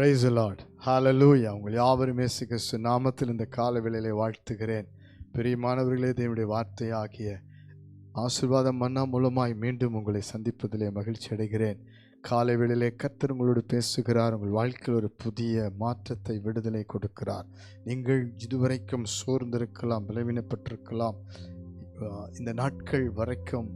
Price Lord ஹாலலூயா உங்கள் யாவரும் இயேசு கிறிஸ்து நாமத்தில் இந்த கால வேளையிலே வாழ்த்துகிறேன். பிரியமானவர்களே தேவனுடைய வார்த்தையாகிய ஆசீர்வாதம் மன்னா மூலமாய் மீண்டும் உங்களை சந்திப்பதிலே மகிழ்ச்சி அடைகிறேன். காலை வேளையிலே கத்தர் உங்களோடு பேசுகிறார். உங்கள் வாழ்க்கையில் ஒரு புதிய மாற்றத்தை விடுதலை கொடுக்கிறார். நீங்கள் இதுவரைக்கும் சோர்ந்திருக்கலாம் விளைவினப்பட்டிருக்கலாம் இந்த நாட்கள் வரைக்கும்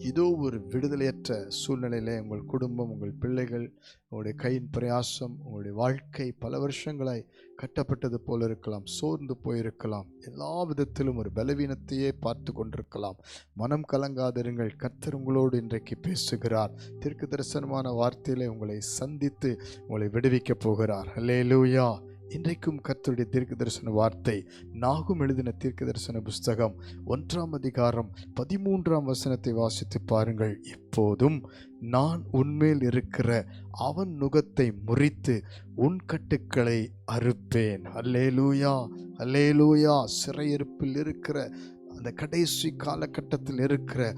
ஏதோ ஒரு விடுதலையற்ற சூழ்நிலையில் உங்கள் குடும்பம் உங்கள் பிள்ளைகள் உங்களுடைய கையின் பிரயாசம் உங்களுடைய வாழ்க்கை பல வருஷங்களாய் கட்டப்பட்டது போல இருக்கலாம் சோர்ந்து போயிருக்கலாம். எல்லா விதத்திலும் ஒரு பலவீனத்தையே பார்த்து கொண்டிருக்கலாம். மனம் கலங்காதிருங்கள். கர்த்தர் உங்களோடு இன்றைக்கு பேசுகிறார். தீர்க்க தரிசனமான வார்த்தையிலே உங்களை சந்தித்து உங்களை விடுவிக்கப் போகிறார். லூயா இன்றைக்கும் கர்த்தருடைய தீர்க்க தரிசன வார்த்தை நாகும் எழுதின தீர்க்க தரிசன புஸ்தகம் ஒன்றாம் அதிகாரம் பதிமூன்றாம் வசனத்தை வாசித்து பாருங்கள். எப்போதும் நான் உன்மேல் இருக்கிற அவன் நுகத்தை முறித்து உன் கட்டுக்களை அறுப்பேன். அல்லேலூயா அல்லேலூயா. சிறையிருப்பில் இருக்கிற அந்த கடைசி காலகட்டத்தில் இருக்கிற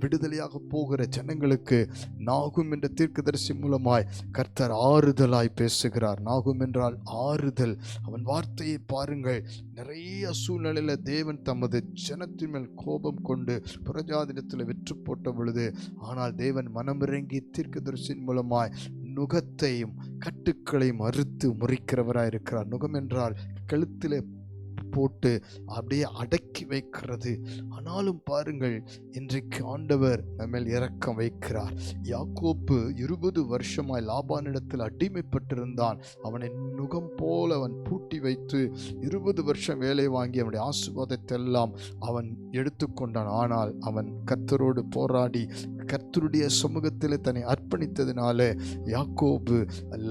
விடுதலையாக போகிற ஜனங்களுக்கு நாகும் என்ற தீர்க்கதரிசி மூலமாய் கர்த்தர் ஆறுதலாய் பேசுகிறார். நாகும் என்றால் ஆறுதல். அவன் வார்த்தையை பாருங்கள். நிறைய சூழ்நிலையில் தேவன் தமது ஜனத்தின் மேல் கோபம் கொண்டு புரஜாதினத்தில் வெற்றி போட்ட பொழுது ஆனால் தேவன் மனமிறங்கி தீர்க்கதரிசியின் மூலமாய் நுகத்தையும் கட்டுக்களையும் அறுத்து முறிக்கிறவராய் இருக்கிறார் நுகம் என்றால் கழுத்திலே போட்டு அப்படியே அடக்கி வைக்கிறது. ஆனாலும் பாருங்கள் இன்றைக்கு ஆண்டவர் நம்மேல் இரக்கம் வைக்கிறார். யாக்கோப்பு இருபது வருஷமாய் லாபானிடத்தில் அடிமைப்பட்டிருந்தான். அவனை நுகம் போல் அவன் பூட்டி வைத்து இருபது வருஷம் வேலை வாங்கி அவனுடைய ஆசுவாதத்தை எல்லாம் அவன் எடுத்துக்கொண்டான். ஆனால் அவன் கர்த்தரோடு போராடி கர்த்தருடைய சமூகத்தில் தன்னை அர்ப்பணித்ததினால யாக்கோபு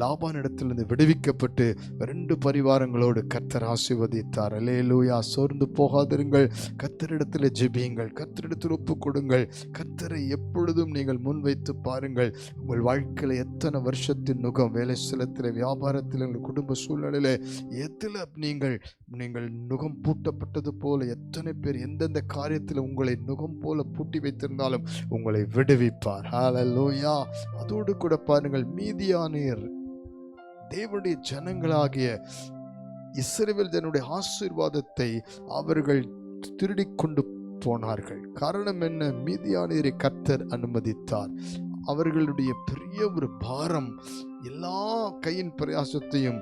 லாபானிடத்திலிருந்து விடுவிக்கப்பட்டு ரெண்டு பரிவாரங்களோடு கர்த்தர் ஆசீர்வதித்தார். அலேலூயா சோர்ந்து போகாதிருங்கள். கத்தரிடத்தில் ஜெபியுங்கள். கத்தரிடத்தில் ஒப்பு கொடுங்கள் கத்தரை எப்பொழுதும் நீங்கள் முன்வைத்து பாருங்கள். உங்கள் வாழ்க்கையில் எத்தனை வருஷத்தின் நுகம் வேலை சிலத்தில் வியாபாரத்தில் உங்கள் குடும்ப சூழ்நிலையில் எதில் நீங்கள் நீங்கள் நுகம் பூட்டப்பட்டது போல எத்தனை பேர் எந்தெந்த காரியத்தில் உங்களை நுகம் போல பூட்டி வைத்திருந்தாலும் உங்களை விடுவிப்பார். ஹalleluya. அதோடு கூட பாருங்கள் மீதியானீர் தேவனுடைய ஜனங்களாகிய இஸ்ரவேல் ஜனுடைய ஆசீர்வாதத்தை அவர்கள் திருடி கொண்டு போனார்கள். காரணம் என்ன? மீதியானீரை கர்த்தர் அனுமதித்தார். அவர்களுடைய பெரிய ஒரு பாரம் எல்லா கையின் பிரயாசத்தையும்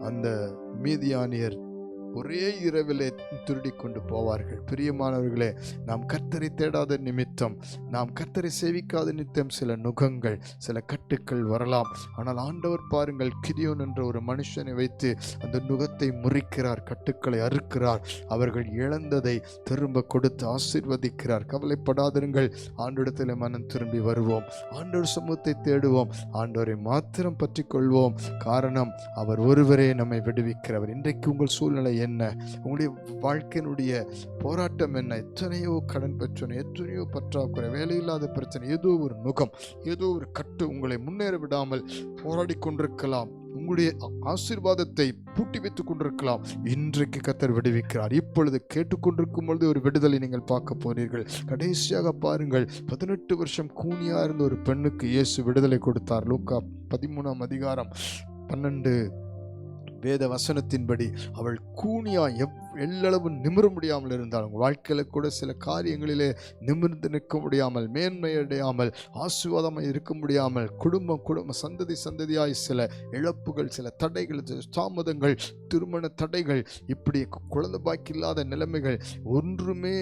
அந்த மீதியானியர் ஒரே இரவிலே திருடி கொண்டு போவார்கள். பிரியமானவர்களே நாம் கர்த்தரை தேடாத நிமித்தம் நாம் கர்த்தரை சேவிக்காத நிமித்தம் சில நுகங்கள் சில கட்டுக்கள் வரலாம். ஆனால் ஆண்டவர் பாருங்கள் கிரியோன் என்ற ஒரு மனுஷனை வைத்து அந்த நுகத்தை முறிக்கிறார் கட்டுக்களை அறுக்கிறார். அவர்கள் இழந்ததை திரும்ப கொடுத்து ஆசிர்வதிக்கிறார். கவலைப்படாதிருங்கள் ஆண்டோடத்தில் மனம் திரும்பி வருவோம். ஆண்டோர் சமூகத்தை தேடுவோம். ஆண்டோரை மாத்திரம் பற்றி கொள்வோம் காரணம் அவர் ஒருவரே நம்மை விடுவிக்கிறவர். இன்றைக்கு உங்கள் சூழ்நிலை என்ன? உங்களுடைய வாழ்க்கையினுடைய போராட்டம் என்ன? எத்தனையோ கடன் பிரச்சனை எத்தனையோ பற்றாக்குறை வேலையில்லாத பிரச்சனை ஏதோ ஒரு நுகம் ஏதோ ஒரு கட்டு உங்களை முன்னேற விடாமல் போராடி கொண்டிருக்கலாம். உங்களுடைய ஆசீர்வாதத்தை பூட்டி வைத்துக் கொண்டிருக்கலாம். இன்றைக்கு கத்தர் விடுவிக்கிறார். இப்பொழுது கேட்டுக்கொண்டிருக்கும் பொழுது ஒரு விடுதலை நீங்கள் பார்க்க போனீர்கள். கடைசியாக பாருங்கள் பதினெட்டு வருஷம் கூனியா இருந்த ஒரு பெண்ணுக்கு இயேசு விடுதலை கொடுத்தார். லூக்கா பதிமூணாம் அதிகாரம் பன்னெண்டு வேத வசனத்தின்படி அவள் கூனியா எவ் எல்லளவு நிமிர முடியாமல் இருந்தாள். உங்கள் வாழ்க்கையில் கூட சில காரியங்களிலே நிமிர்ந்து நிற்க முடியாமல் மேன்மையடையாமல் ஆசீர்வாதமாக இருக்க முடியாமல் குடும்பம் குடும்ப சந்ததி சந்ததியாய் சில இழப்புகள் சில தடைகள் தாமதங்கள் திருமண தடைகள் இப்படி குழந்தை பாக்கி இல்லாத நிலைமைகள் ஒன்றுமே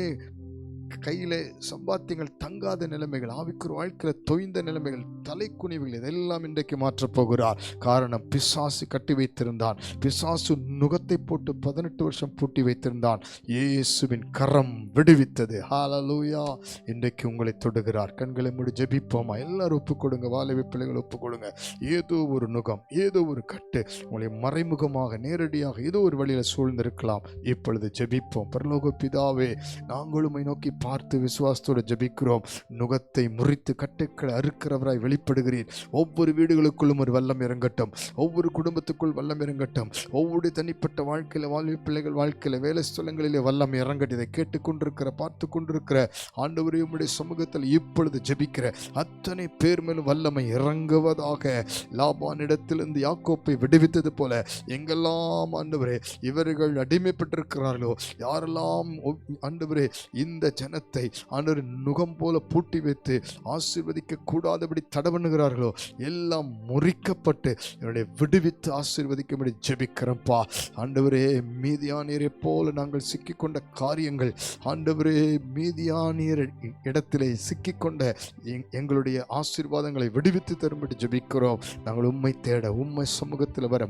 கையில் சம்பாத்தியங்கள் தங்காத நிலைமைகள் ஆவிக்குற வாழ்க்கையில் தொய்ந்த நிலைமைகள் தலைக்குனிவுகள் இதெல்லாம் இன்றைக்கு மாற்றப் போகிறார். காரணம் பிசாசு கட்டி வைத்திருந்தான். பிசாசு நுகத்தை போட்டு பதினெட்டு வருஷம் பூட்டி வைத்திருந்தான். இயேசுவின் கரம் விடுவித்தது. ஹாலலூயா இன்றைக்கு உங்களை தொடுகிறார். கண்களை மூடி ஜெபிப்போமா? எல்லாரும் ஒப்பு கொடுங்க. வாலிப பிள்ளைகள் ஒப்பு கொடுங்க. ஏதோ ஒரு நுகம் ஏதோ ஒரு கட்டு உங்களை மறைமுகமாக நேரடியாக ஏதோ ஒரு வழியில் சூழ்ந்திருக்கலாம். இப்பொழுது ஜெபிப்போம். பரலோக பிதாவே நாங்களும் நோக்கி பார்த்து விசுவாசத்தோடு ஜபிக்கிறோம். நுகத்தை முறித்து கட்டுக்களை அறுக்கிறவராய் வெளிப்படுகிறீர். ஒவ்வொரு வீடுகளுக்குள்ளும் ஒரு வல்லம் இறங்கட்டும். ஒவ்வொரு குடும்பத்துக்குள் வல்லம் இறங்கட்டும். ஒவ்வொரு தனிப்பட்ட வாழ்க்கையில் வாழ்வி பிள்ளைகள் வாழ்க்கையில் வேலை ஸ்தலங்களிலே வல்லம் இறங்கட்டும். இதை கேட்டுக்கொண்டிருக்கிற பார்த்து கொண்டிருக்கிற ஆண்டவரே உம்முடைய சமூகத்தில் இப்பொழுது ஜெபிக்கிற அத்தனை பேர் மேலும் வல்லமை இறங்குவதாக லாபானிடத்திலிருந்து யாக்கோப்பை விடுவித்தது போல எங்கெல்லாம் ஆண்டவரே இவர்கள் அடிமைப்பட்டிருக்கிறார்களோ யாரெல்லாம் ஒ- ஆண்டவரே இந்த ஜனத்தை ஆண்டவர் நுகம் போல பூட்டி வைத்து ஆசீர்வதிக்க கூடாதபடி தடவண்ணுகிறார்களோ எல்லாம் முறிக்கப்பட்டு என்னுடைய விடுவித்து ஆசீர்வதிக்கும்படி ஜெபிக்கிறப்பா ஆண்டவரே மீதியானீரை போல நாங்கள் சிக்கிக்கொண்ட காரியங்கள் ஆண்டவரே மீதியானீர் இடத்திலே சிக்கிக்கொண்ட எங்- எங்களுடைய ஆசீர்வாதங்களை விடுவித்து தரும்படி ஜெபிக்கிறோம். நாங்கள் உண்மை தேட உண்மை சமூகத்தில் வர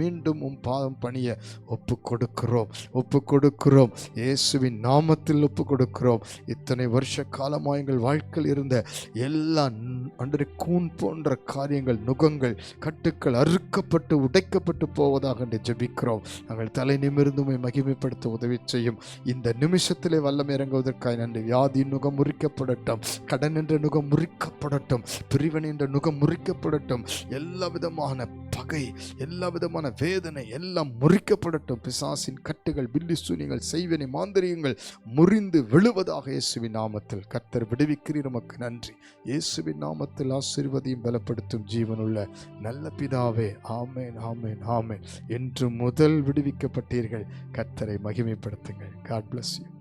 மீண்டும் உம் பாதம் பணிய ஒப்பு கொடுக்கிறோம் ஒப்பு கொடுக்கிறோம் இயேசுவின் நாமத்தில் ஒப்பு கொடுக்கிறோம் இத்தனை வருஷ காலமாக எங்கள் வாழ்க்கையில் இருந்த எல்லா அன்றைய கூன் போன்ற காரியங்கள் நுகங்கள் கட்டுக்கள் அறுக்கப்பட்டு உடைக்கப்பட்டு போவதாக என்று ஜெபிக்கிறோம். நாங்கள் தலை நிமிர்ந்து மகிமைப்படுத்த உதவி செய்யும். இந்த நிமிஷத்திலே வல்லம் இறங்குவதற்காக நன்றி. வியாதி நுகம் முறிக்கப்படட்டும். கடன் என்ற நுகம் முறிக்கப்படட்டும். பிரிவன் என்ற நுகம் முறிக்கப்படட்டும். எல்லா விதமான பகை எல்லா விதமான வேதனை எல்லாம் முறிக்கப்படட்டும். பிசாசின் கட்டுகள் பில்லி சூனியங்கள் செய்வனை மாந்திரியங்கள் முறிந்து விழுவதாக இயேசுவின் நாமத்தில் கர்த்தர் விடுவிக்கிறீர் உமக்கு நன்றி. இயேசுவின் நாமத்தில் ஆசீர்வதியும் பலப்படுத்தும் ஜீவனுள்ள நல்ல பிதாவே ஆமேன் ஆமேன் ஆமேன். என்று முதல் விடுவிக்கப்பட்டீர்கள். கர்த்தரை மகிமைப்படுத்துங்கள். God bless you